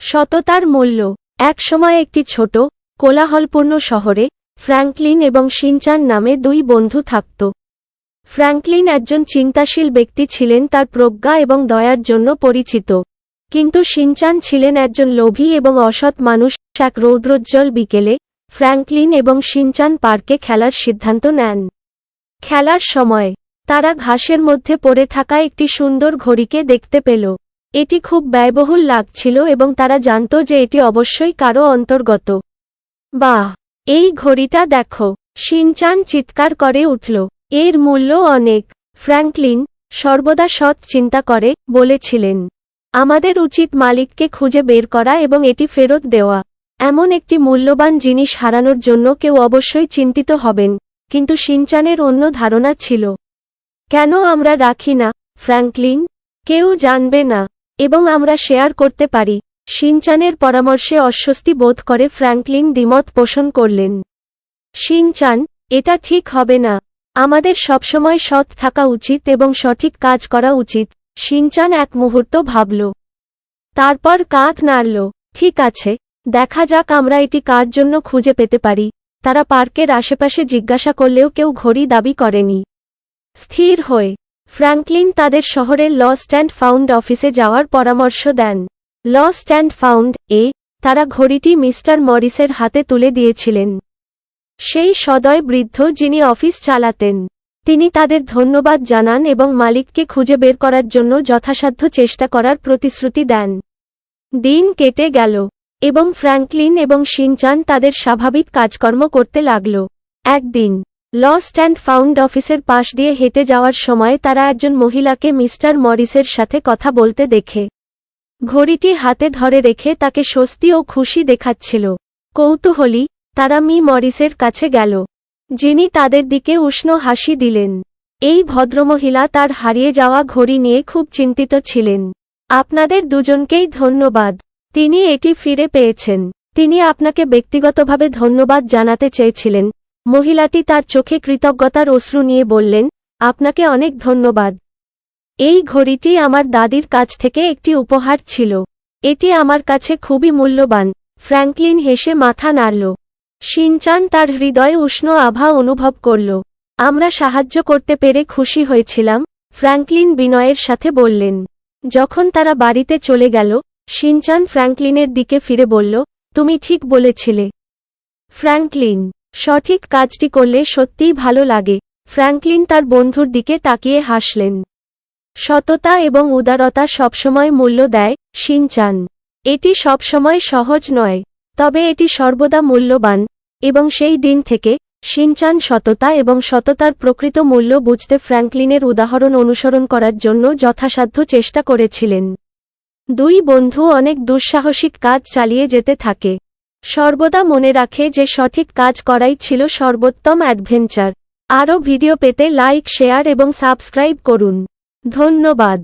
সততার মূল্য। একসময় একটি ছোট, কোলাহলপূর্ণ শহরে ফ্র্যাঙ্কলিন এবং সিনচান নামে দুই বন্ধু থাকত। ফ্র্যাঙ্কলিন একজন চিন্তাশীল ব্যক্তি ছিলেন, তার প্রজ্ঞা এবং দয়ার জন্য পরিচিত। কিন্তু সিনচান ছিলেন একজন লোভী এবং অসৎ মানুষ। এক রৌদ্রোজ্জ্বল বিকেলে ফ্র্যাঙ্কলিন এবং সিনচান পার্কে খেলার সিদ্ধান্ত নেন। খেলার সময় তারা ঘাসের মধ্যে পড়ে থাকা একটি সুন্দর ঘড়িকে দেখতে পেল। এটি খুব ব্যয়বহুল লাগছিল এবং তারা জানত যে এটি অবশ্যই কারও অন্তর্গত। বাহ! এই ঘড়িটা দেখো। সিনচান চিৎকার করে উঠল। এর মূল্য অনেক। ফ্র্যাঙ্কলিন সর্বদা সৎ চিন্তা করে, বলেছিলেন। আমাদের উচিত মালিককে খুঁজে বের করা এবং এটি ফেরত দেওয়া। এমন একটি মূল্যবান জিনিস হারানোর জন্য কেউ অবশ্যই চিন্তিত হবেন, কিন্তু সিনচানের অন্য ধারণা ছিল। কেন আমরা রাখি না, ফ্র্যাঙ্কলিন? কেউ জানবে না। এবং আমরা শেয়ার করতে পারি। সিনচানের পরামর্শে অস্বস্তি বোধ করে ফ্র্যাঙ্কলিন দ্বিমত পোষণ করলেন। সিনচান এটা ঠিক হবে না। আমাদের সবসময় সৎ থাকা উচিত এবং সঠিক কাজ করা উচিত সিনচান এক মুহূর্ত ভাবল। তারপর কাঁধ নাড়ল, ঠিক আছে, দেখা যাক আমরা এটি কার জন্য খুঁজে পেতে পারি। তারা পার্কের আশেপাশে জিজ্ঞাসা করলেও কেউ ঘড়ি দাবি করেনি। স্থির হয়ে ফ্র্যাঙ্কলিন তাদের শহরের লস্ট অ্যান্ড ফাউন্ড অফিসে যাওয়ার পরামর্শ দেন। লস্ট অ্যান্ড ফাউন্ড এ তারা ঘড়িটি মিস্টার মরিসের হাতে তুলে দিয়েছিলেন। সেই সদয় বৃদ্ধ যিনি অফিস চালাতেন, তিনি তাদের ধন্যবাদ জানান এবং মালিককে খুঁজে বের করার জন্য যথাসাধ্য চেষ্টা করার প্রতিশ্রুতি দেন। দিন কেটে গেল, এবং ফ্র্যাঙ্কলিন এবং সিনচান তাদের স্বাভাবিক কাজকর্ম করতে লাগল। একদিন লস্ট অ্যান্ড ফাউন্ড অফিসের পাশ দিয়ে হেঁটে যাওয়ার সময় তারা একজন মহিলাকে মিস্টার মরিসের সাথে কথা বলতে দেখে। ঘড়িটি হাতে ধরে রেখে তাকে স্বস্তি ও খুশি দেখাচ্ছিল। কৌতূহলী, তারা মি মরিসের কাছে গেল। যিনি তাদের দিকে উষ্ণ হাসি দিলেন। এই ভদ্রমহিলা তার হারিয়ে যাওয়া ঘড়ি নিয়ে খুব চিন্তিত ছিলেন। আপনাদের দুজনকেই ধন্যবাদ। তিনি এটি ফিরে পেয়েছেন। তিনি আপনাকে ব্যক্তিগতভাবে ধন্যবাদ জানাতে চেয়েছিলেন। মহিলাটি তার চোখে কৃতজ্ঞতার অশ্রু নিয়ে বললেন, আপনাকে অনেক ধন্যবাদ। এই ঘড়িটি আমার দাদির কাছ থেকে একটি উপহার ছিল। এটি আমার কাছে খুবই মূল্যবান। ফ্র্যাঙ্কলিন হেসে মাথা নাড়ল। সিনচান তার হৃদয়ে উষ্ণ আভা অনুভব করল। আমরা সাহায্য করতে পেরে খুশি হয়েছিলাম, ফ্র্যাঙ্কলিন বিনয়ের সাথে বললেন। যখন তারা বাড়িতে চলে গেল সিনচান ফ্র্যাঙ্কলিনের দিকে ফিরে বলল, তুমি ঠিক বলেছিলে, ফ্র্যাঙ্কলিন। সঠিক কাজটি করলে সত্যিই ভালো লাগে। ফ্র্যাঙ্কলিন তার বন্ধুর দিকে তাকিয়ে হাসলেন। সততা এবং উদারতা সবসময় মূল্য দেয়, সিনচান। এটি সবসময় সহজ নয়, তবে এটি সর্বদা মূল্যবান, এবং সেই দিন থেকে, সিনচান সততা এবং সততার প্রকৃত মূল্য বুঝতে ফ্র্যাঙ্কলিনের উদাহরণ অনুসরণ করার জন্য যথাসাধ্য চেষ্টা করেছিলেন। দুই বন্ধু অনেক দুঃসাহসিক কাজ চালিয়ে যেতে থাকে। সর্বদা মনে রাখে যে সঠিক কাজ করাই ছিল সর্বোত্তম অ্যাডভেঞ্চার। আরও ভিডিও পেতে লাইক, শেয়ার এবং সাবস্ক্রাইব করুন। ধন্যবাদ।